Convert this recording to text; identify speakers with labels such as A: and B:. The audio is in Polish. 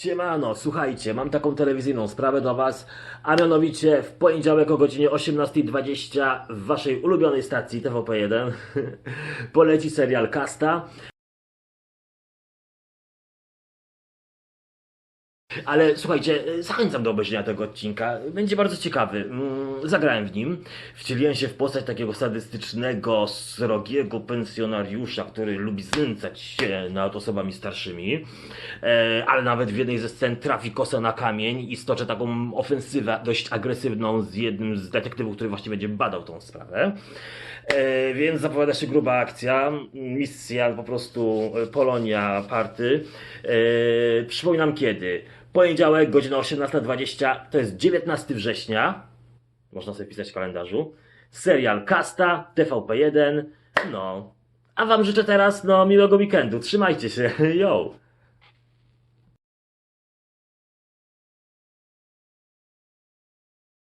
A: Siemano, słuchajcie, mam taką telewizyjną sprawę do Was, a mianowicie w poniedziałek o godzinie 18.20 w Waszej ulubionej stacji TVP1 poleci serial Kasta. Ale słuchajcie, zachęcam do obejrzenia tego odcinka. Będzie bardzo ciekawy. Mm, Zagrałem w nim. Wcieliłem się w postać takiego sadystycznego, srogiego pensjonariusza, który lubi znęcać się nad osobami starszymi. E, ale nawet w jednej ze scen trafi kosa na kamień i stoczy taką ofensywę dość agresywną z jednym z detektywów, który właśnie będzie badał tą sprawę. E, więc zapowiada się gruba akcja, misja po prostu e, Polonia Party. E, przypominam kiedy. Poniedziałek, godzina 18.20, to jest 19 września. Można sobie pisać w kalendarzu. Serial Kasta, TVP1. No. A wam życzę teraz no miłego weekendu. Trzymajcie się. Yo!